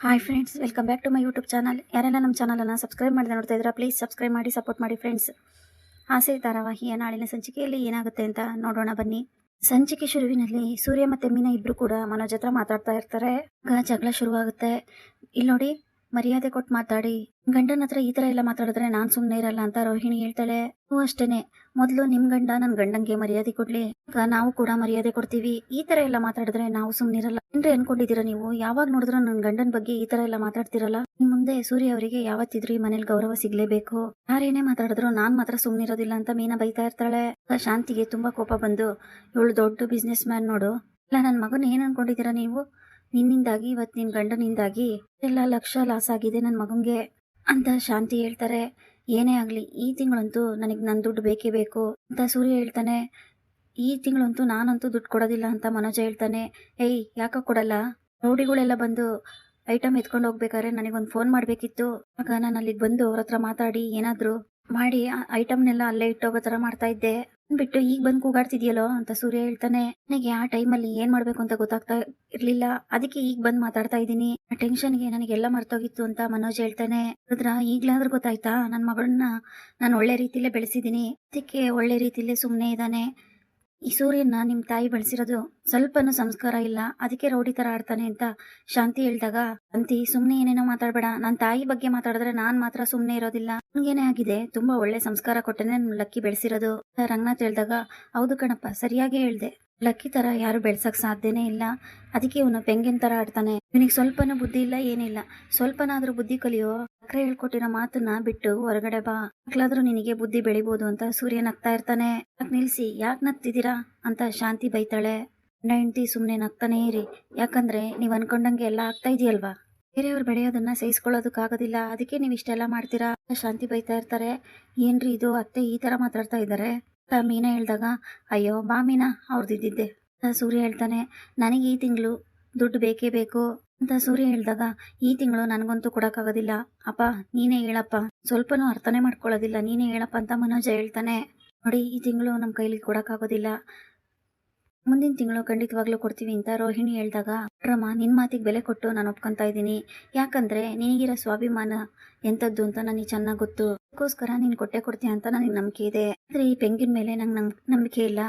Hi friends welcome back to my YouTube channel ಯಾರೆಲ್ಲ ನಮ್ಮ ಚಾನಲನ್ನು ಸಬ್ಸ್ಕ್ರೈಬ್ ಮಾಡಿದ ನೋಡ್ತಾ ಇದ್ದೀರಾ ಪ್ಲೀಸ್ ಸಬ್ಸ್ಕ್ರೈಬ್ ಮಾಡಿ ಸಪೋರ್ಟ್ ಮಾಡಿ ಫ್ರೆಂಡ್ಸ್ ಆಸೆ, ಧಾರಾವಾಹಿಯ ನಾಳಿನ ಸಂಚಿಕೆಯಲ್ಲಿ ಏನಾಗುತ್ತೆ ಅಂತ ನೋಡೋಣ ಬನ್ನಿ. ಸಂಚಿಕೆ ಶುರುವಿನಲ್ಲಿ ಸೂರ್ಯ ಮತ್ತು ಮೀನಾ ಇಬ್ಬರು ಕೂಡ ಮನೋಜ್ ಹತ್ರ ಮಾತಾಡ್ತಾ ಇರ್ತಾರೆ. ಆಗ ಜಗಳ ಶುರುವಾಗುತ್ತೆ. ಇಲ್ಲಿ ನೋಡಿ ಮರ್ಯಾದೆ ಕೊಟ್ಟು ಮಾತಾಡಿ. ಗಂಡನ ಹತ್ರ ಈ ತರ ಎಲ್ಲ ಮಾತಾಡಿದ್ರೆ ನಾನು ಸುಮ್ಮನೆ ಇರಲ್ಲ ಅಂತ ರೋಹಿಣಿ ಹೇಳ್ತಾಳೆ. ಹೂ ಅಷ್ಟೇನೆ. ಮೊದಲು ನಿಮ್ಮ ಗಂಡ ನನ್ನ ಗಂಡಂಗೆ ಮರ್ಯಾದೆ ಕೊಡ್ಲಿ. ನಾವು ಕೂಡ ಮರ್ಯಾದೆ ಕೊಡ್ತೀವಿ. ಈ ತರ ಎಲ್ಲ ಮಾತಾಡಿದ್ರೆ ನಾವು ಸುಮ್ಮನಿರಲ್ಲ ಏನ್ರಿ ಅನ್ಕೊಂಡಿದ್ದೀರಾ ನೀವು? ಯಾವಾಗ ನೋಡಿದ್ರು ನನ್ನ ಗಂಡನ ಬಗ್ಗೆ ಈ ತರ ಎಲ್ಲ ಮಾತಾಡ್ತಿರಲ್ಲ? ನಿಮ್ಮ ಮುಂದೆ ಸೂರ್ಯ ಅವರಿಗೆ ಯಾವತ್ತಿದ್ರು ಈ ಮನೇಲಿ ಗೌರವ ಸಿಗ್ಲೇಬೇಕು. ಯಾರೇನೇ ಮಾತಾಡಿದ್ರು ನಾನ್ ಮಾತ್ರ ಸುಮ್ಮನಿರೋದಿಲ್ಲ ಅಂತ ಮೀನಾ ಬೈತಾ ಇರ್ತಾಳೆ. ಶಾಂತಿಗೆ ತುಂಬಾ ಕೋಪ ಬಂದು, ಇವಳು ದೊಡ್ಡ ಬಿಸ್ನೆಸ್ ಮ್ಯಾನ್ ನೋಡು. ಇಲ್ಲ ನನ್ನ ಮಗನ ಏನ್ ಅನ್ಕೊಂಡಿದ್ದೀರಾ ನೀವು? ನಿನ್ನಿಂದಾಗಿ ಇವತ್ತು ನಿನ್ನ ಗಂಡನಿಂದಾಗಿ ಎಲ್ಲ ಲಕ್ಷ ಲಾಸ್ ಆಗಿದೆ ನನ್ನ ಮಗನಿಗೆ ಅಂತ ಶಾಂತಿ ಹೇಳ್ತಾರೆ. ಏನೇ ಆಗಲಿ, ಈ ತಿಂಗಳಂತೂ ನನಗೆ ನನ್ನ ದುಡ್ಡು ಬೇಕೇ ಬೇಕು ಅಂತ ಸೂರ್ಯ ಹೇಳ್ತಾನೆ. ಈ ತಿಂಗಳಂತೂ ನಾನಂತೂ ದುಡ್ಡು ಕೊಡೋದಿಲ್ಲ ಅಂತ ಮನೋಜ ಹೇಳ್ತಾನೆ. ಏಯ್, ಯಾಕೆ ಕೊಡಲ್ಲ? ರೌಡಿಗಳೆಲ್ಲ ಬಂದು ಐಟಮ್ ಎತ್ಕೊಂಡು ಹೋಗ್ಬೇಕಾದ್ರೆ ನನಗೊಂದು ಫೋನ್ ಮಾಡಬೇಕಿತ್ತು. ಆಗ ನಾನು ಅಲ್ಲಿಗೆ ಬಂದು ಅವ್ರ ಹತ್ರ ಮಾತಾಡಿ ಏನಾದರೂ ಮಾಡಿ ಐಟಮ್ನೆಲ್ಲ ಅಲ್ಲೇ ಇಟ್ಟೋಗೋ ಥರ ಮಾಡ್ತಾ ಇದ್ದೆ. ಬಿಟ್ಟು ಈಗ ಬಂದು ಕೂಗಾಡ್ತಿದ್ಯಲ್ಲೋ ಅಂತ ಸೂರ್ಯ ಹೇಳ್ತಾನೆ. ನನಗೆ ಆ ಟೈಮಲ್ಲಿ ಏನ್ ಮಾಡ್ಬೇಕು ಅಂತ ಗೊತ್ತಾಗ್ತಾ ಇರ್ಲಿಲ್ಲ. ಅದಕ್ಕೆ ಈಗ ಬಂದು ಮಾತಾಡ್ತಾ ಇದ್ದೀನಿ. ಆ ಟೆನ್ಷನ್ಗೆ ನನಗೆಲ್ಲ ಮರ್ತೋಗಿತ್ತು ಅಂತ ಮನೋಜ್ ಹೇಳ್ತಾನೆ. ರುದ್ರ, ಈಗ್ಲಾದ್ರೂ ಗೊತ್ತಾಯ್ತಾ? ನನ್ನ ಮಗಳನ್ನ ನಾನು ಒಳ್ಳೆ ರೀತಿಲೇ ಬೆಳೆಸಿದೀನಿ ಅದಕ್ಕೆ ಒಳ್ಳೆ ರೀತಿಲೇ ಸುಮ್ಮನೆ ಇದ್ದಾನೆ. ಈ ಸೂರ್ಯನ ನಿಮ್ಮ ತಾಯಿ ಬೆಳೆಸಿರೋದು ಸ್ವಲ್ಪನೂ ಸಂಸ್ಕಾರ ಇಲ್ಲ. ಅದಕ್ಕೆ ರೌಡಿ ತರ ಆಡ್ತಾನೆ ಅಂತ ಶಾಂತಿ ಹೇಳಿದಾಗ, ಅಂತಿ, ಸುಮ್ನೆ ಏನೇನೋ ಮಾತಾಡಬೇಡ. ನನ್ನ ತಾಯಿ ಬಗ್ಗೆ ಮಾತಾಡಿದ್ರೆ ನಾನ್ ಮಾತ್ರ ಸುಮ್ನೆ ಇರೋದಿಲ್ಲ. ನನಗೇನೇ ಆಗಿದೆ? ತುಂಬಾ ಒಳ್ಳೆ ಸಂಸ್ಕಾರ ಕೊಟ್ಟನೆ ಲಕ್ಕಿ ಬೆಳೆಸಿರೋದು. ರಂಗನಾಥ್ ಹೇಳಿದಾಗ, ಹೌದು ಕಣಪ್ಪ, ಸರಿಯಾಗಿ ಹೇಳ್ದೆ. ಲಕ್ಕಿ ತರ ಯಾರು ಬೆಳ್ಸಕ್ ಸಾಧ್ಯನೇ ಇಲ್ಲ. ಅದಕ್ಕೆ ಇವನು ಪೆಂಗಿನ ತರ ಆಡ್ತಾನೆ. ಇವನಿಗೆ ಸ್ವಲ್ಪನೂ ಬುದ್ಧಿ ಇಲ್ಲ, ಏನಿಲ್ಲ. ಸ್ವಲ್ಪನಾದ್ರೂ ಬುದ್ಧಿ ಕಲಿಯೋ ಅಕ್ರೆ ಹೇಳ್ಕೊಟ್ಟಿರೋ ಮಾತನ್ನ ಬಿಟ್ಟು ಹೊರಗಡೆ ಬಾ. ಮಕ್ಳಾದ್ರೂ ನಿನಗೆ ಬುದ್ಧಿ ಬೆಳಿಬೋದು ಅಂತ ಸೂರ್ಯ ನಗ್ತಾ ಇರ್ತಾನೆ. ಯಾಕೆ ನಿಲ್ಸಿ? ಯಾಕೆ ನಗ್ತಿದ್ದೀರಾ? ಅಂತ ಶಾಂತಿ ಬೈತಾಳೆ. ಹೆಂಡತಿ ಸುಮ್ಮನೆ ನಗ್ತಾನೇ ಇರಿ. ಯಾಕಂದ್ರೆ ನೀವು ಅನ್ಕೊಂಡಂಗೆ ಎಲ್ಲ ಆಗ್ತಾ ಇದೆಯಲ್ವಾ? ಬೇರೆಯವ್ರು ಬೆಳೆಯೋದನ್ನ ಸಹಿಸ್ಕೊಳ್ಳೋದಕ್ಕಾಗೋದಿಲ್ಲ. ಅದಕ್ಕೆ ನೀವು ಇಷ್ಟೆಲ್ಲ ಮಾಡ್ತೀರಾ? ಶಾಂತಿ ಬೈತಾ ಇರ್ತಾರೆ. ಏನ್ರಿ ಇದು? ಅತ್ತೆ ಈ ತರ ಮಾತಾಡ್ತಾ ಇದ್ದಾರೆ. ಅಂತ ಮೀನಾ ಹೇಳಿದಾಗ, ಅಯ್ಯೋ, ಬಾ ಮೀನಾ ಅವ್ರದ್ದಿದ್ದೆ ಅಂತ ಸೂರ್ಯ ಹೇಳ್ತಾನೆ, ನನಗೆ ಈ ತಿಂಗಳು ದುಡ್ಡು ಬೇಕೇ ಬೇಕು. ಅಂತ ಸೂರ್ಯ ಹೇಳಿದಾಗ, ಈ ತಿಂಗಳು ನನಗಂತೂ ಕೊಡೋಕ್ಕಾಗೋದಿಲ್ಲ. ಅಪ್ಪ, ನೀನೇ ಹೇಳಪ್ಪ. ಸ್ವಲ್ಪನೂ ಅರ್ಥನೇ ಮಾಡ್ಕೊಳ್ಳೋದಿಲ್ಲ. ನೀನೇ ಹೇಳಪ್ಪ ಅಂತ ಮನೋಜ ಹೇಳ್ತಾನೆ. ನೋಡಿ, ಈ ತಿಂಗಳು ನಮ್ಮ ಕೈಲಿ ಕೊಡೋಕ್ಕಾಗೋದಿಲ್ಲ. ಮುಂದಿನ ತಿಂಗಳು ಖಂಡಿತವಾಗ್ಲೂ ಕೊಡ್ತೀವಿ ಅಂತ ರೋಹಿಣಿ ಹೇಳಿದಾಗ ರಮ್ಮ ನಿನ್ನ ಮಾತಿಗೆ ಬೆಲೆ ಕೊಟ್ಟು ನಾನು ಒಪ್ಕೊತಾ ಇದ್ದೀನಿ. ಯಾಕಂದ್ರೆ, ನಿನಗಿರೋ ಸ್ವಾಭಿಮಾನ ಎಂಥದ್ದು ಅಂತ ನನಗೆ ಚೆನ್ನಾಗಿ ಗೊತ್ತು. ಅದಕ್ಕೋಸ್ಕರ ನೀನು ಕೊಟ್ಟೆ ಕೊಡ್ತೀಯ ಅಂತ ನನಗೆ ನಂಬಿಕೆ ಇದೆ. ಆದರೆ ಈ ಪೆಂಗಿನ ಮೇಲೆ ನಂಗೆ ನಂಗೆ ನಂಬಿಕೆ ಇಲ್ಲ.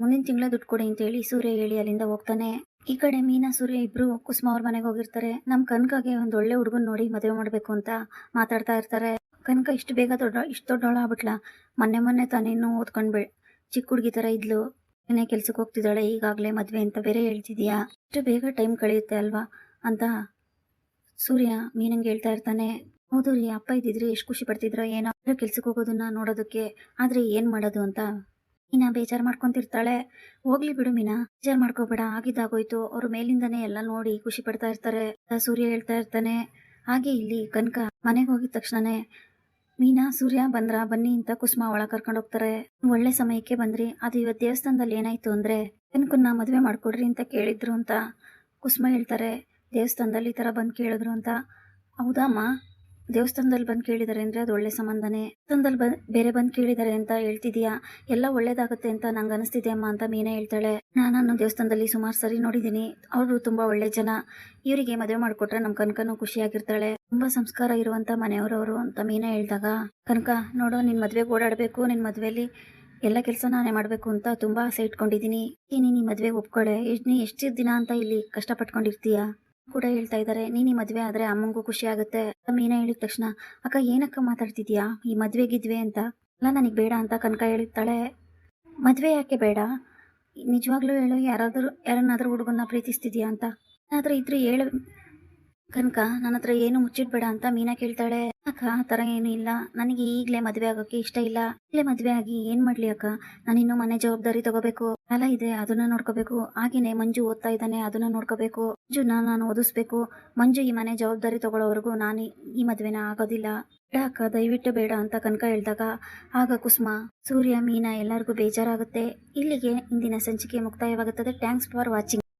ಮುಂದಿನ ತಿಂಗಳ ದುಡ್ಡು ಕೊಡಿ ಅಂತೇಳಿ ಸೂರ್ಯ ಹೇಳಿ ಅಲ್ಲಿಂದ ಹೋಗ್ತಾನೆ. ಈ ಕಡೆ ಮೀನಾ, ಸೂರ್ಯ ಇಬ್ರು ಕುಸುಮ ಅವ್ರ ಮನೆಗೆ ಹೋಗಿರ್ತಾರೆ. ನಮ್ಮ ಕನಕಗೆ ಒಂದು ಒಳ್ಳೆ ಹುಡುಗನ್ ನೋಡಿ ಮದುವೆ ಮಾಡಬೇಕು ಅಂತ ಮಾತಾಡ್ತಾ ಇರ್ತಾರೆ. ಕನಕ ಇಷ್ಟು ಬೇಗ ದೊಡ್ಡ, ಇಷ್ಟು ದೊಡ್ಡವಳ ಆಗ್ಬಿಟ್ಲ. ಮೊನ್ನೆ ಮೊನ್ನೆ ತಾನೇನು ಓದ್ಕೊಂಡ್ಬಿ ಚಿಕ್ಕ ಹುಡುಗಿ ಥರ ಇದ್ಲು. ಏನೇ ಕೆಲ್ಸಕ್ಕೆ ಹೋಗ್ತಿದ್ದಾಳೆ, ಈಗಾಗಲೇ ಮದುವೆ ಅಂತ ಬೇರೆ ಹೇಳ್ತಿದ್ಯಾ? ಇಷ್ಟು ಬೇಗ ಟೈಮ್ ಕಳೆಯುತ್ತೆ ಅಲ್ವಾ? ಅಂತ ಸೂರ್ಯ ಮೀನಂಗೆ ಹೇಳ್ತಾ ಇರ್ತಾನೆ. ಹೌದು, ಇಲ್ಲಿ ಅಪ್ಪ ಇದ್ದಿದ್ರೆ ಎಷ್ಟು ಖುಷಿ ಪಡ್ತಿದ್ರೋ. ಏನೋ ಕೆಲ್ಸಕ್ಕೆ ಹೋಗೋದನ್ನ ನೋಡೋದಕ್ಕೆ. ಆದ್ರೆ ಏನ್ ಮಾಡೋದು ಅಂತ? ಮೀನಾ ಬೇಜಾರು ಮಾಡ್ಕೊಂತಿರ್ತಾಳೆ. ಹೋಗ್ಲಿ ಬಿಡು ಮೀನಾ, ಬೇಜಾರು ಮಾಡ್ಕೋಬೇಡ. ಆಗಿದ್ದಾಗೋಯ್ತು. ಅವ್ರ ಮೇಲಿಂದನೇ ಎಲ್ಲ ನೋಡಿ ಖುಷಿ ಪಡ್ತಾ ಇರ್ತಾರೆ. ಸೂರ್ಯ ಹೇಳ್ತಾ ಇರ್ತಾನೆ. ಹಾಗೆ ಇಲ್ಲಿ ಕನಕ ಮನೆಗೆ ಹೋಗಿದ ತಕ್ಷಣನೇ ಮೀನಾ, ಸೂರ್ಯ ಬಂದ್ರ? ಬನ್ನಿ ಅಂತ ಕುಸುಮ ಒಳಗೆ ಕರ್ಕೊಂಡು ಹೋಗ್ತಾರೆ. ಒಳ್ಳೆ ಸಮಯಕ್ಕೆ ಬಂದ್ರಿ. ಅದು ಇವತ್ತು ದೇವಸ್ಥಾನದಲ್ಲಿ ಏನಾಯ್ತು ಅಂದ್ರೆ ಕನಕನ್ನ ಮದುವೆ ಮಾಡ್ಕೊಡ್ರಿ ಅಂತ ಕೇಳಿದ್ರು ಅಂತ ಕುಸುಮ ಹೇಳ್ತಾರೆ. ದೇವಸ್ಥಾನದಲ್ಲಿ ಈ ಥರ ಬಂದು ಕೇಳಿದ್ರು ಅಂತ. ಹೌದಮ್ಮ ದೇವಸ್ಥಾನದಲ್ಲಿ ಬಂದು ಕೇಳಿದ್ದಾರೆ ಅಂದರೆ ಅದು ಒಳ್ಳೆ ಸಂಬಂಧನೇ. ದೇವಸ್ಥಾನದಲ್ಲಿ ಬಂದು ಬೇರೆ ಬಂದು ಕೇಳಿದ್ದಾರೆ ಅಂತ ಹೇಳ್ತಿದ್ಯಾ ಎಲ್ಲ ಒಳ್ಳೇದಾಗುತ್ತೆ ಅಂತ ನಂಗೆ ಅನಿಸ್ತಿದೆ ಅಮ್ಮ ಅಂತ ಮೀನಾ ಹೇಳ್ತಾಳೆ. ನಾನು ದೇವಸ್ಥಾನದಲ್ಲಿ ಸುಮಾರು ಸರಿ ನೋಡಿದ್ದೀನಿ. ಅವರು ತುಂಬ ಒಳ್ಳೆ ಜನ. ಇವರಿಗೆ ಮದುವೆ ಮಾಡಿಕೊಟ್ರೆ ನಮ್ಮ ಕನಕನೂ ಖುಷಿಯಾಗಿರ್ತಾಳೆ. ತುಂಬ ಸಂಸ್ಕಾರ ಇರುವಂಥ ಮನೆಯವರವರು ಅಂತ ಮೀನಾ ಹೇಳಿದಾಗ, ಕನಕ, ನೋಡು, ನಿನ್ನ ಮದುವೆಗೆ ಓಡಾಡಬೇಕು, ನಿನ್ನ ಮದುವೆಯಲ್ಲಿ ಎಲ್ಲ ಕೆಲಸ ನಾನೇ ಮಾಡಬೇಕು ಅಂತ ತುಂಬ ಆಸೆ ಇಟ್ಕೊಂಡಿದ್ದೀನಿ. ನೀನು ಈ ಮದುವೆಗೆ ಒಪ್ಕೊಳ್ಳೆ ಎಷ್ಟು, ನೀ ಎಷ್ಟು ದಿನ ಅಂತ ಇಲ್ಲಿ ಕಷ್ಟಪಟ್ಕೊಂಡಿರ್ತೀಯ? ಕೂಡ ಹೇಳ್ತಾ ಇದ್ದಾರೆ, ನೀನು ಈ ಮದುವೆ ಆದರೆ ಅಮ್ಮಂಗೂ ಖುಷಿ ಆಗುತ್ತೆ. ಮೀನಾ ಹೇಳಿದ ತಕ್ಷಣ, ಅಕ್ಕ, ಏನಕ್ಕ ಮಾತಾಡ್ತಿದ್ಯಾ? ಈ ಮದುವೆಗಿದ್ವೆ ಅಂತ? ಅಲ್ಲ, ನನಗೆ ಬೇಡ ಅಂತ ಕನಕ ಹೇಳಿರ್ತಾಳೆ. ಮದುವೆ ಯಾಕೆ ಬೇಡ? ನಿಜವಾಗ್ಲೂ ಹೇಳು, ಯಾರಾದರೂ, ಯಾರನ್ನಾದ್ರೂ ಹುಡುಗನ್ನ ಪ್ರೀತಿಸ್ತಿದ್ಯಾ ಅಂತ? ಏನಾದ್ರೂ ಇದ್ರೆ ಹೇಳು ಕನಕ ನನ್ನ ಹತ್ರ ಏನು ಮುಚ್ಚಿಡ್ಬೇಡ ಅಂತ ಮೀನಾ ಕೇಳ್ತಾಳೆ. ಅಕ್ಕ, ಆ ತರ ಏನು ಇಲ್ಲ. ನನಗೆ ಈಗ್ಲೇ ಮದ್ವೆ ಆಗೋಕೆ ಇಷ್ಟ ಇಲ್ಲ. ಈಗಲೇ ಮದ್ವೆ ಆಗಿ ಏನು ಮಾಡ್ಲಿ ಅಕ್ಕ? ನಾನಿನ್ನು ಮನೆ ಜವಾಬ್ದಾರಿ ತಗೋಬೇಕು. ಸಾಲ ಇದೆ, ಅದನ್ನ ನೋಡ್ಕೋಬೇಕು. ಹಾಗೇನೆ ಮಂಜು ಓದ್ತಾ ಇದ್ದಾನೆ, ಅದನ್ನ ನೋಡ್ಕೋಬೇಕು. ಮಂಜುನ ನಾನು ಓದಿಸ್ಬೇಕು. ಮಂಜು ಈ ಮನೆ ಜವಾಬ್ದಾರಿ ತಗೊಳ್ಳೋವರೆಗೂ ನಾನು ಈ- ಮದುವೆನ ಆಗೋದಿಲ್ಲ. ಬೇಡ ಅಕ್ಕ, ದಯವಿಟ್ಟು ಬೇಡ ಅಂತ ಕನಕ ಹೇಳ್ದಾಗ, ಆಗ ಕುಸುಮ, ಸೂರ್ಯ, ಮೀನಾ ಎಲ್ಲರಿಗೂ ಬೇಜಾರಾಗುತ್ತೆ. ಇಲ್ಲಿಗೆ ಇಂದಿನ ಸಂಚಿಕೆ ಮುಕ್ತಾಯವಾಗುತ್ತದೆ. Thanks for watching